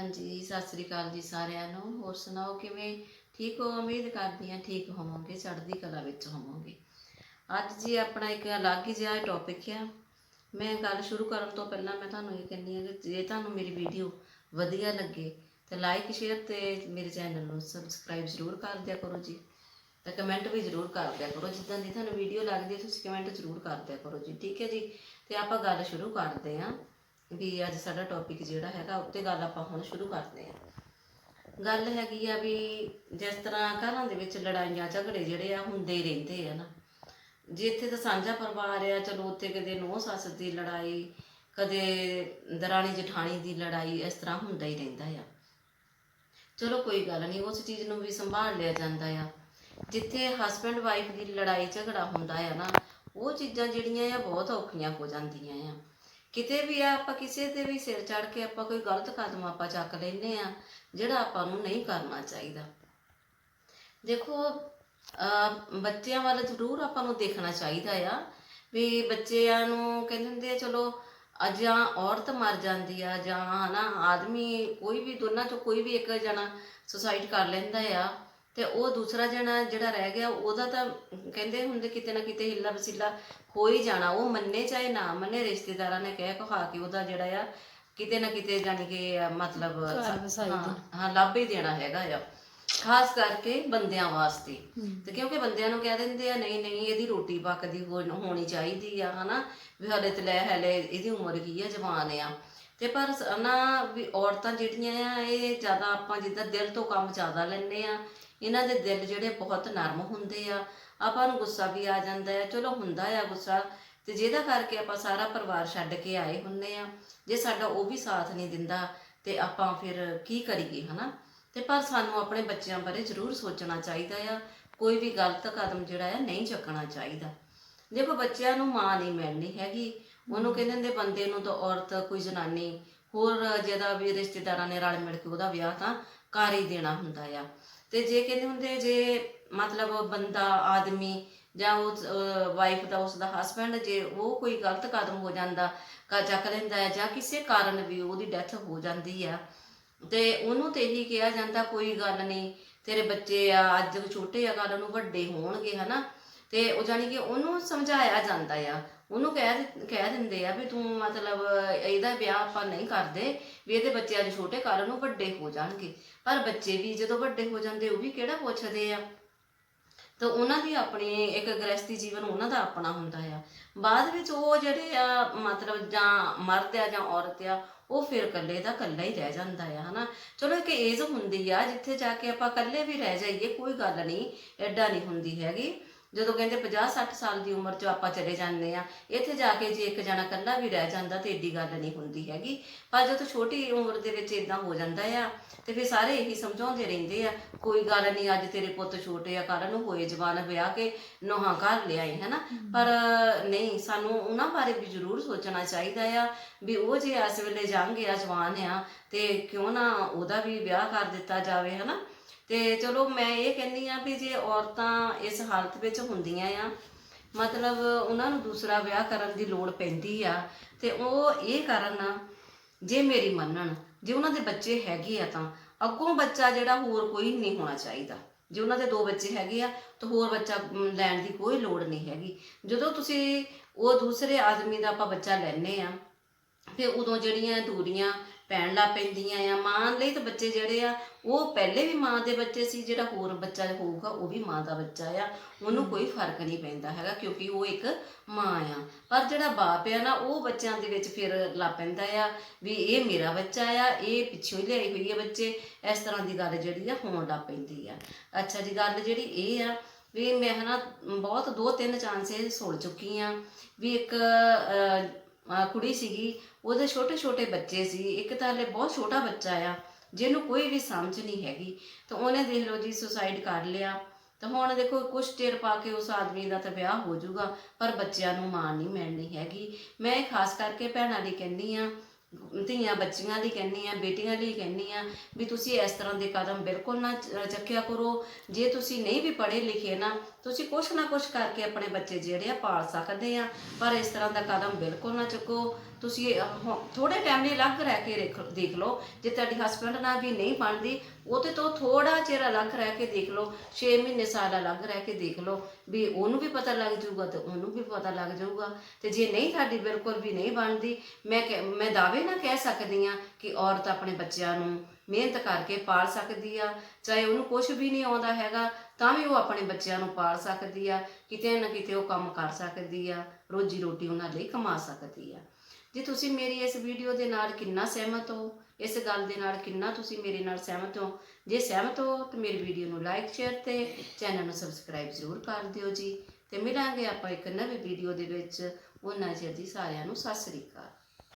ਹਾਂਜੀ, ਸਤਿ ਸ੍ਰੀ ਅਕਾਲ ਜੀ ਸਾਰਿਆਂ ਨੂੰ। ਹੋਰ ਸੁਣਾਓ ਕਿਵੇਂ? ਠੀਕ ਹੋ? ਉਮੀਦ ਕਰਦੀ ਹਾਂ ਠੀਕ ਹੋਵੋਗੇ, ਚੜ੍ਹਦੀ ਕਲਾ ਵਿੱਚ ਹੋਵੋਗੇ। ਅੱਜ ਜੀ ਆਪਣਾ ਇੱਕ ਅਲੱਗ ਹੀ ਜਿਹਾ ਟੌਪਿਕ ਆ। ਮੈਂ ਗੱਲ ਸ਼ੁਰੂ ਕਰਨ ਤੋਂ ਪਹਿਲਾਂ ਮੈਂ ਤੁਹਾਨੂੰ ਇਹ ਕਹਿੰਦੀ ਹਾਂ ਕਿ ਜੇ ਤੁਹਾਨੂੰ ਮੇਰੀ ਵੀਡੀਓ ਵਧੀਆ ਲੱਗੇ ਤਾਂ ਲਾਈਕ ਸ਼ੇਅਰ ਤੇ ਮੇਰੇ ਚੈਨਲ ਨੂੰ ਸਬਸਕ੍ਰਾਈਬ ਜ਼ਰੂਰ ਕਰ ਦਿਆ ਕਰੋ ਜੀ। ਤਾਂ ਕਮੈਂਟ ਵੀ ਜ਼ਰੂਰ ਕਰ ਦਿਆ ਕਰੋ। ਜਿੱਦਾਂ ਦੀ ਤੁਹਾਨੂੰ ਵੀਡੀਓ ਲੱਗਦੀ ਤੁਸੀਂ ਕਮੈਂਟ ਜ਼ਰੂਰ ਕਰ ਦਿਆ ਕਰੋ ਜੀ। ਠੀਕ ਹੈ ਜੀ? ਤੇ ਆਪਾਂ ਗੱਲ ਸ਼ੁਰੂ ਕਰਦੇ ਹਾਂ। ਵੀ ਅੱਜ ਸਾਡਾ ਟੌਪਿਕ ਜਿਹੜਾ ਹੈਗਾ ਉੱਤੇ ਗੱਲ ਆਪਾਂ ਹੁਣ ਸ਼ੁਰੂ ਕਰਦੇ ਹਾਂ। ਗੱਲ ਹੈਗੀ ਆ ਵੀ ਜਿਸ ਤਰ੍ਹਾਂ ਘਰਾਂ ਦੇ ਵਿੱਚ ਲੜਾਈਆਂ, ਝਗੜੇ ਜਿਹੜੇ ਆ, ਹੁੰਦੇ ਹੀ ਰਹਿੰਦੇ ਆ ਨਾ। ਜਿੱਥੇ ਤਾਂ ਸਾਂਝਾ ਪਰਿਵਾਰ ਆ, ਚਲੋ ਉੱਥੇ ਕਦੇ ਨੂੰਹ ਸੱਸ ਦੀ ਲੜਾਈ, ਕਦੇ ਦਰਾਣੀ ਜਠਾਣੀ ਦੀ ਲੜਾਈ, ਇਸ ਤਰ੍ਹਾਂ ਹੁੰਦਾ ਹੀ ਰਹਿੰਦਾ ਆ। ਚਲੋ ਕੋਈ ਗੱਲ ਨਹੀਂ, ਉਸ ਚੀਜ਼ ਨੂੰ ਵੀ ਸੰਭਾਲ ਲਿਆ ਜਾਂਦਾ ਆ। ਜਿੱਥੇ ਹਸਬੰਡ ਵਾਈਫ ਦੀ ਲੜਾਈ, ਝਗੜਾ ਹੁੰਦਾ ਆ ਨਾ, ਉਹ ਚੀਜ਼ਾਂ ਜਿਹੜੀਆਂ ਆ, ਬਹੁਤ ਔਖੀਆਂ ਹੋ ਜਾਂਦੀਆਂ ਆ। ਕਿਤੇ ਵੀ ਆ, ਆਪਾਂ ਕਿਸੇ ਤੇ ਵੀ ਸਿਰ ਚੜ ਕੇ ਆਪਾਂ ਕੋਈ ਗਲਤ ਕਦਮ ਆਪਾਂ ਚੱਕ ਲੈਨੇ ਆ, ਜਿਹੜਾ ਆਪਾਂ ਨੂੰ ਨਹੀਂ ਕਰਨਾ ਚਾਹੀਦਾ। ਦੇਖੋ, ਅਹ ਬੱਚਿਆਂ ਵੱਲ ਜ਼ਰੂਰ ਆਪਾਂ ਨੂੰ ਦੇਖਣਾ ਚਾਹੀਦਾ ਆ, ਵੀ ਬੱਚਿਆਂ ਨੂੰ ਕਹਿੰਦੇ ਹੁੰਦੇ ਆ, ਚਲੋ ਜਾਂ ਔਰਤ ਮਰ ਜਾਂਦੀ ਆ, ਜਾਂ ਹਨਾ, ਆਦਮੀ ਕੋਈ ਵੀ, ਦੋਨਾਂ ਚੋਂ ਕੋਈ ਵੀ ਇੱਕ ਜਣਾ ਸੁਸਾਈਡ ਕਰ ਲੈਂਦਾ ਆ। ਤੇ ਉਹ ਦੂਸਰਾ ਜਣਾ ਜਿਹੜਾ ਰਹਿ ਗਿਆ ਉਹਦਾ ਤਾਂ ਕਹਿੰਦੇ ਹੁੰਦੇ ਕਿਤੇ ਨਾ ਕਿਤੇ ਹਿੱਲਾ ਵਸੀਲਾ ਹੋ ਹੀ ਜਾਣਾ। ਉਹ ਮੰਨੇ ਚਾਹੇ ਨਾ ਮੰਨੇ ਰਿਸ਼ਤੇਦਾਰਾਂ ਨੇ ਕਹਿ ਕਹਾ ਕੇ ਉਹਦਾ ਜਿਹੜਾ ਆ ਕਿਤੇ ਨਾ ਕਿਤੇ ਜਾਣੀ ਕਿ ਮਤਲਬ ਹਾਂ ਲੱਭ ਹੀ ਦੇਣਾ ਹੈਗਾ ਆ। ਖਾਸ ਕਰਕੇ ਬੰਦਿਆਂ ਵਾਸਤੇ। ਤੇ ਕਿਉਂਕਿ ਬੰਦਿਆਂ ਨੂੰ ਕਹਿ ਦਿੰਦੇ ਆ ਨਹੀਂ ਨਹੀਂ ਇਹਦੀ ਰੋਟੀ ਪੱਕਦੀ ਹੋਣੀ ਚਾਹੀਦੀ ਆ ਹਨਾ? ਵੀ ਹਲੇ ਤੇ ਲੈ ਹਲੇ ਇਹਦੀ ਉਮਰ ਕੀ ਆ ਜਵਾਨ ਆ। ਤੇ ਪਰ ਨਾ ਵੀ ਔਰਤਾਂ ਜਿਹੜੀਆਂ ਆ ਇਹ ਜ਼ਿਆਦਾ ਆਪਾਂ ਜਿੱਦਾਂ ਦਿਲ ਤੋਂ ਕੰਮ ਜ਼ਿਆਦਾ ਲੈਂਦੇ ਆ ਇਹਨਾਂ ਦੇ ਦਿਲ ਜਿਹੜੇ ਬਹੁਤ ਨਰਮ ਹੁੰਦੇ ਆ। ਆਪਾਂ ਨੂੰ ਗੁੱਸਾ ਵੀ ਆ ਜਾਂਦਾ ਹੈ। ਚਲੋ ਹੁੰਦਾ ਆ ਗੁੱਸਾ। ਤੇ ਜਿਹਦਾ ਕਰਕੇ ਆਪਾਂ ਸਾਰਾ ਪਰਿਵਾਰ ਛੱਡ ਕੇ ਆਏ ਹੁੰਨੇ ਆ। ਜੇ ਸਾਡਾ ਉਹ ਵੀ ਸਾਥ ਨਹੀਂ ਦਿੰਦਾ, ਤੇ ਆਪਾਂ ਫਿਰ ਕੀ ਕਰੀਏ, ਹਨਾ? ਤੇ ਪਰ ਸਾਨੂੰ ਆਪਣੇ ਬੱਚਿਆਂ ਬਾਰੇ ਜ਼ਰੂਰ ਸੋਚਣਾ ਚਾਹੀਦਾ ਆ। ਕੋਈ ਵੀ ਗਲਤ ਕਦਮ ਜਿਹੜਾ ਆ, ਨਹੀਂ ਚੱਕਣਾ ਚਾਹੀਦਾ। ਦੇਖੋ, ਬੱਚਿਆਂ ਨੂੰ ਮਾਂ ਨਹੀਂ ਮਿਲਣੀ ਹੈਗੀ। ਉਹਨੂੰ ਕਹਿੰਦੇ ਹੁੰਦੇ, ਬੰਦੇ ਨੂੰ ਤਾਂ ਔਰਤ, ਕੋਈ ਜਨਾਨੀ, ਹੋਰ ਜਿਹਦਾ ਵੀ ਰਿਸ਼ਤੇਦਾਰਾਂ ਨੇ ਰਲ ਮਿਲ ਕੇ ਉਹਦਾ ਵਿਆਹ ਤਾਂ ਕਰ ਹੀ ਦੇਣਾ ਹੁੰਦਾ ਆ। ਤੇ ਜੇ ਕਹਿੰਦੇ ਹੁੰਦੇ ਜੇ ਮਤਲਬ ਬੰਦਾ, ਆਦਮੀ ਜਾਂ ਉਹ ਵਾਈਫ ਦਾ, ਉਸ ਦਾ ਹਸਬੰਡ ਜੇ ਉਹ ਕੋਈ ਗਲਤ ਕਦਮ ਹੋ ਜਾਂਦਾ, ਕਾ, ਚੱਕ ਲੈਂਦਾ ਹੈ ਜਾਂ ਕਿਸੇ ਕਾਰਨ ਵੀ ਉਹਦੀ ਡੈਥ ਹੋ ਜਾਂਦੀ ਆ, ਤੇ ਉਹਨੂੰ ਤੇ ਇਹੀ ਕਿਹਾ ਜਾਂਦਾ, ਕੋਈ ਗੱਲ ਨਹੀਂ, ਤੇਰੇ ਬੱਚੇ ਆ, ਅੱਜ ਛੋਟੇ ਆ ਕੱਲ ਨੂੰ ਵੱਡੇ ਹੋਣਗੇ, ਹਨਾ? ਤੇ ਉਹ ਜਾਨੀ ਕਿ ਉਹਨੂੰ ਸਮਝਾਇਆ ਜਾਂਦਾ ਆ। ਉਹਨੂੰ ਕਹਿ ਦਿ- ਕਹਿ ਦਿੰਦੇ ਆ ਵੀ ਤੂੰ ਮਤਲਬ ਇਹਦਾ ਵਿਆਹ ਆਪਾਂ ਨਹੀਂ ਕਰਦੇ, ਵੀ ਇਹਦੇ ਬੱਚੇ ਅੱਜ ਛੋਟੇ ਕੱਲ ਨੂੰ ਵੱਡੇ ਹੋ ਜਾਣਗੇ। ਪਰ ਬੱਚੇ ਵੀ ਜਦੋਂ ਵੱਡੇ ਹੋ ਜਾਂਦੇ, ਉਹ ਵੀ ਕਿਹੜਾ ਪੁੱਛਦੇ ਆ? ਤਾਂ ਉਹਨਾਂ ਦੀ ਆਪਣੀ ਇੱਕ ਗ੍ਰਸਤੀ ਜੀਵਨ ਉਹਨਾਂ ਦਾ ਆਪਣਾ ਹੁੰਦਾ ਆ। ਬਾਅਦ ਵਿੱਚ ਉਹ ਜਿਹੜੇ ਆ, ਮਤਲਬ ਜਾਂ ਮਰਦ ਆ ਜਾਂ ਔਰਤ ਆ, ਉਹ ਫਿਰ ਇਕੱਲੇ ਦਾ ਇਕੱਲਾ ਹੀ ਰਹਿ ਜਾਂਦਾ ਆ, ਹਨਾ? ਚਲੋ ਇੱਕ ਏਜ ਹੁੰਦੀ ਆ, ਜਿੱਥੇ ਜਾ ਕੇ ਆਪਾਂ ਇਕੱਲੇ ਵੀ ਰਹਿ ਜਾਈਏ, ਕੋਈ ਗੱਲ ਨਹੀਂ ਐਡਾ ਨਹੀਂ ਹੁੰਦੀ ਹੈਗੀ। ਜਦੋਂ ਕਹਿੰਦੇ 50 60 ਸਾਲ ਦੀ ਉਮਰ 'ਚ ਆਪਾਂ ਚਲੇ ਜਾਂਦੇ ਆ ਇੱਥੇ ਜਾ ਕੇ ਜੇ ਇੱਕ ਜਣਾ ਇਕੱਲਾ ਵੀ ਰਹਿ ਜਾਂਦਾ ਤੇ ਏਡੀ ਗੱਲ ਨਹੀਂ ਹੁੰਦੀ ਹੈਗੀ। ਪਰ ਜਦੋਂ ਛੋਟੀ ਉਮਰ ਦੇ ਵਿੱਚ ਇਦਾਂ ਹੋ ਜਾਂਦਾ ਆ ਤੇ ਫਿਰ ਸਾਰੇ ਇਹੀ ਸਮਝਾਉਂਦੇ ਰਹਿੰਦੇ ਆ ਕੋਈ ਗੱਲ ਨਹੀਂ ਅੱਜ ਤੇਰੇ ਪੁੱਤ ਛੋਟੇ ਆ ਕੱਲ ਨੂੰ ਹੋਏ ਜਵਾਨ ਵਿਆਹ ਕੇ ਨੋਹਾਂ ਘਰ ਲਿਆਏ ਹੈਨਾ? ਪਰ ਨਹੀਂ ਸਾਨੂੰ ਉਹਨਾਂ ਬਾਰੇ ਵੀ ਜ਼ਰੂਰ ਸੋਚਣਾ ਚਾਹੀਦਾ ਆ ਵੀ ਉਹ ਜੇ ਇਸ ਵੇਲੇ ਜਾਂਗੇ ਆ ਜਵਾਨ ਆ ਤੇ ਕਿਉਂ ਨਾ ਉਹਦਾ ਵੀ ਵਿਆਹ ਕਰ ਦਿੱਤਾ ਜਾਵੇ ਹੈਨਾ? ਤੇ ਚਲੋ ਮੈਂ ਇਹ ਕਹਿੰਦੀ ਆ ਵੀ ਜੇ ਔਰਤਾਂ ਇਸ ਹਾਲਤ ਵਿੱਚ ਹੁੰਦੀਆਂ ਆ, ਮਤਲਬ ਉਹਨਾਂ ਨੂੰ ਦੂਸਰਾ ਵਿਆਹ ਕਰਨ ਦੀ ਲੋੜ ਪੈਂਦੀ ਆ, ਤੇ ਉਹ ਇਹ ਕਰਨ ਜੇ ਮੇਰੀ ਮੰਨਣ, ਜੇ ਉਹਨਾਂ ਦੇ ਬੱਚੇ ਹੈਗੇ ਆ ਤਾਂ, ਅੱਗੋਂ ਬੱਚਾ ਜਿਹੜਾ ਹੋਰ ਕੋਈ ਨਹੀਂ ਹੋਣਾ ਚਾਹੀਦਾ। ਜੇ ਉਹਨਾਂ ਦੇ ਦੋ ਬੱਚੇ ਹੈਗੇ ਆ, ਤਾਂ ਹੋਰ ਬੱਚਾ ਲੈਣ ਦੀ ਕੋਈ ਲੋੜ ਨਹੀਂ ਹੈਗੀ। ਜਦੋਂ ਤੁਸੀਂ ਉਹ ਦੂਸਰੇ ਆਦਮੀ ਦਾ ਆਪਾਂ ਬੱਚਾ ਲੈਨੇ ਆ ਫਿਰ ਉਦੋਂ ਜਿਹੜੀਆਂ ਦੂਰੀਆਂ ਪੈਣ ਲੱਗ ਪੈਂਦੀਆਂ ਆ ਮਾਂ ਲਈ ਤਾਂ ਬੱਚੇ ਜਿਹੜੇ ਆ, ਉਹ ਪਹਿਲੇ ਵੀ ਮਾਂ ਦੇ ਬੱਚੇ ਸੀ, ਜਿਹੜਾ ਹੋਰ ਬੱਚਾ ਹੋਊਗਾ, ਉਹ ਵੀ ਮਾਂ ਦਾ ਬੱਚਾ ਆ। ਉਹਨੂੰ ਕੋਈ ਫ਼ਰਕ ਨਹੀਂ ਪੈਂਦਾ ਹੈਗਾ, ਕਿਉਂਕਿ ਉਹ ਇੱਕ ਮਾਂ ਆ। ਪਰ ਜਿਹੜਾ ਬਾਪ ਆ ਨਾ, ਉਹ ਬੱਚਿਆਂ ਦੇ ਵਿੱਚ ਫਿਰ ਲੱਗ ਪੈਂਦਾ ਆ ਵੀ ਇਹ ਮੇਰਾ ਬੱਚਾ ਆ, ਇਹ ਪਿੱਛੋਂ ਹੀ ਲਿਆਈ ਹੋਈ ਆ ਬੱਚੇ। ਇਸ ਤਰ੍ਹਾਂ ਦੀ ਗੱਲ ਜਿਹੜੀ ਆ ਹੋਣ ਲੱਗ ਪੈਂਦੀ ਆ। ਅੱਛਾ ਜੀ, ਗੱਲ ਜਿਹੜੀ ਇਹ ਆ ਵੀ ਮੈਂ ਹਨਾ, ਬਹੁਤ ਦੋ ਤਿੰਨ ਚਾਂਸੇ ਸੁਣ ਚੁੱਕੀ ਆ ਵੀ ਇੱਕ ਕੁੜੀ ਸੀਗੀ ਉਹਦੇ ਛੋਟੇ ਛੋਟੇ ਬੱਚੇ ਸੀ, ਇੱਕ ਤਾਂ ਹਲੇ ਬਹੁਤ ਛੋਟਾ ਬੱਚਾ ਆ, ਜਿਹਨੂੰ ਕੋਈ ਵੀ ਸਮਝ ਨਹੀਂ ਹੈਗੀ, ਤਾਂ ਉਹਨੇ ਦੇਖ ਲਓ ਜੀ ਸੁਸਾਈਡ ਕਰ ਲਿਆ, ਤਾਂ ਹੁਣ ਦੇਖੋ ਕੁਛ ਚਿਰ ਪਾ ਕੇ ਉਸ ਆਦਮੀ ਦਾ ਤਾਂ ਵਿਆਹ ਹੋ ਜਾਊਗਾ, ਪਰ ਬੱਚਿਆਂ ਨੂੰ ਮਾਂ ਨਹੀਂ ਮਿਲਣੀ ਹੈਗੀ। ਮੈਂ ਖਾਸ ਕਰਕੇ ਭੈਣਾਂ ਲਈ ਕਹਿੰਦੀ ਆ ਧੀਆਂ ਬੱਚੀਆਂ ਲਈ ਕਹਿੰਦੀ ਆ ਬੇਟੀਆਂ ਲਈ ਕਹਿੰਦੀ ਆ ਵੀ ਤੁਸੀਂ ਇਸ ਤਰ੍ਹਾਂ ਦੇ ਕਦਮ ਬਿਲਕੁਲ ਨਾ ਚ- ਚੱਕਿਆ ਕਰੋ। ਜੇ ਤੁਸੀਂ ਨਹੀਂ ਵੀ ਪੜ੍ਹੇ ਲਿਖੇ ਨਾ, ਤੁਸੀਂ ਕੁਛ ਨਾ ਕੁਛ ਕਰਕੇ ਆਪਣੇ ਬੱਚੇ ਜਿਹੜੇ ਆ ਪਾਲ ਸਕਦੇ ਆ ਪਰ ਇਸ ਤਰ੍ਹਾਂ ਦਾ ਕਦਮ ਬਿਲਕੁਲ ਨਾ ਚੁੱਕੋ। ਤੁਸੀਂ ਥੋੜੇ ਟਾਈਮ ਲਈ ਅਲੱਗ ਰਹਿ ਕੇ ਦੇਖ- ਦੇਖ ਲਓ। ਜੇ ਤੁਹਾਡੀ ਹਸਬੰਡ ਨਾਲ ਵੀ ਨਹੀਂ ਬਣਦੀ ਉਹਦੇ ਤੋਂ ਥੋੜਾ ਚਿਰ ਅਲੱਗ ਰਹਿ ਕੇ ਦੇਖ ਲਓ। 6 ਮਹੀਨੇ ਸਾਲ ਅਲੱਗ ਰਹਿ ਕੇ ਦੇਖ ਲਓ ਵੀ ਉਹਨੂੰ ਵੀ ਪਤਾ ਲੱਗ ਜਾਊਗਾ ਤੇ ਉਹਨੂੰ ਵੀ ਪਤਾ ਲੱਗ ਜਾਊਗਾ। ਤੇ ਜੇ ਨਹੀਂ ਤੁਹਾਡੀ ਬਿਲਕੁਲ ਵੀ ਨਹੀਂ ਬਣਦੀ, ਮੈਂ ਕਹਿ- ਮੈਂ ਦਾਅਵੇ ਨਾਲ ਕਹਿ ਸਕਦੀ ਆ ਕਿ ਔਰਤ ਆਪਣੇ ਬੱਚਿਆਂ ਨੂੰ ਮਿਹਨਤ ਕਰਕੇ ਪਾਲ ਸਕਦੀ ਆ। ਚਾਹੇ ਉਹਨੂੰ ਕੁਝ ਵੀ ਨਹੀਂ ਆਉਂਦਾ ਹੈਗਾ, ਤਾਂ ਵੀ ਉਹ ਆਪਣੇ ਬੱਚਿਆਂ ਨੂੰ ਪਾਲ ਸਕਦੀ ਆ। ਕਿਤੇ ਨਾ ਕਿਤੇ ਉਹ ਕੰਮ ਕਰ ਸਕਦੀ ਆ, ਰੋਜੀ ਰੋਟੀ ਉਹਨਾਂ ਲਈ ਕਮਾ ਸਕਦੀ ਆ। ਜੇ ਤੁਸੀਂ ਮੇਰੀ ਇਸ ਵੀਡੀਓ ਦੇ ਨਾਲ ਕਿੰਨਾ ਸਹਿਮਤ ਹੋ, ਇਸ ਗੱਲ ਦੇ ਨਾਲ ਕਿੰਨਾ ਤੁਸੀਂ ਮੇਰੇ ਨਾਲ ਸਹਿਮਤ ਹੋ, ਜੇ ਸਹਿਮਤ ਹੋ ਤਾਂ ਮੇਰੀ ਵੀਡੀਓ ਨੂੰ ਲਾਈਕ ਸ਼ੇਅਰ ਤੇ ਚੈਨਲ ਨੂੰ ਸਬਸਕ੍ਰਾਈਬ ਜ਼ਰੂਰ ਕਰ ਦਿਓ ਜੀ। ਤੇ ਮਿਲਾਂਗੇ ਆਪਾਂ ਇੱਕ ਨਵੀਂ ਵੀਡੀਓ ਦੇ ਵਿੱਚ। ਉਹਨਾਂ ਚਿਰ ਜੀ ਸਾਰਿਆਂ ਨੂੰ ਸਤਿ ਸ੍ਰੀ ਅਕਾਲ।